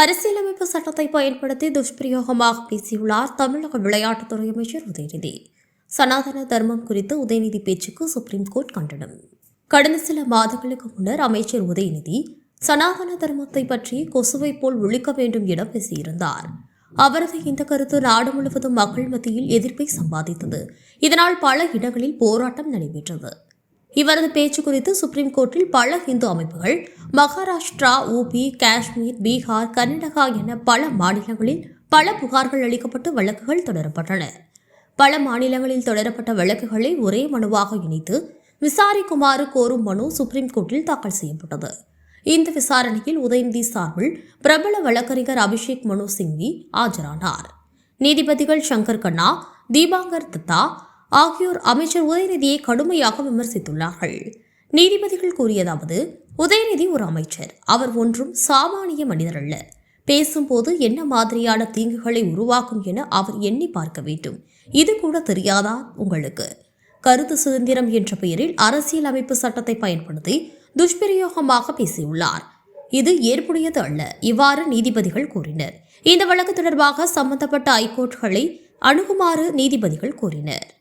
அரசியலமைப்பு சட்டத்தை பயன்படுத்தி துஷ்பிரயோகமாக பேசியுள்ளார் தமிழக விளையாட்டுத்துறை அமைச்சர் உதயநிதி. சனாதன தர்மம் குறித்து உதயநிதி பேச்சுக்கு சுப்ரீம் கோர்ட் கண்டனம். கடந்த சில மாதங்களுக்கு முன்னர் அமைச்சர் உதயநிதி சனாதன தர்மத்தை பற்றி கொசுவை போல் ஒழிக்க வேண்டும் என பேசியிருந்தார். அவரது இந்த கருத்து நாடு முழுவதும் மக்கள் மத்தியில் எதிர்ப்பை சம்பாதித்தது. இதனால் பல இடங்களில் போராட்டம் நடைபெற்றது. இவரது பேச்சு குறித்து சுப்ரீம் கோர்ட்டில் பல இந்து அமைப்புகள் மகாராஷ்டிரா ஊபி காஷ்மீர் பீகார் கர்நாடகா என பல மாநிலங்களில் பல புகார்கள் அளிக்கப்பட்டு வழக்குகள் தொடரப்பட்டன. பல மாநிலங்களில் தொடரப்பட்ட வழக்குகளை ஒரே மனுவாக இணைத்து விசாரிக்குமாறு கோரும் மனு சுப்ரீம் கோர்ட்டில் தாக்கல் செய்யப்பட்டது. இந்த விசாரணையில் உதயநிதி சார்பில் பிரபல வழக்கறிஞர் அபிஷேக் மனு சிங்வி ஆஜரானார். நீதிபதிகள் சங்கர் கண்ணா தீபாங்கர் தத்தா ஆகியோர் அமைச்சர் உதயநிதியை கடுமையாக விமர்சித்துள்ளார்கள். நீதிபதிகள் கூறியதாவது உதயநிதி ஒரு அமைச்சர் அவர் ஒன்றும் சாமானிய மனிதர் அல்ல. பேசும்போது என்ன மாதிரியான தீங்குகளை உருவாக்கும் என அவர் எண்ணி பார்க்க வேண்டும். இது கூட தெரியாதா உங்களுக்கு? கருத்து சுதந்திரம் என்ற பெயரில் அரசியல் அமைப்பு சட்டத்தை பயன்படுத்தி துஷ்பிரயோகமாக பேசியுள்ளார். இது ஏற்புடையது அல்ல இவ்வாறு நீதிபதிகள் கூறினர். இந்த வழக்கு தொடர்பாக சம்பந்தப்பட்ட ஐகோர்ட்களை அணுகுமாறு நீதிபதிகள் கூறினர்.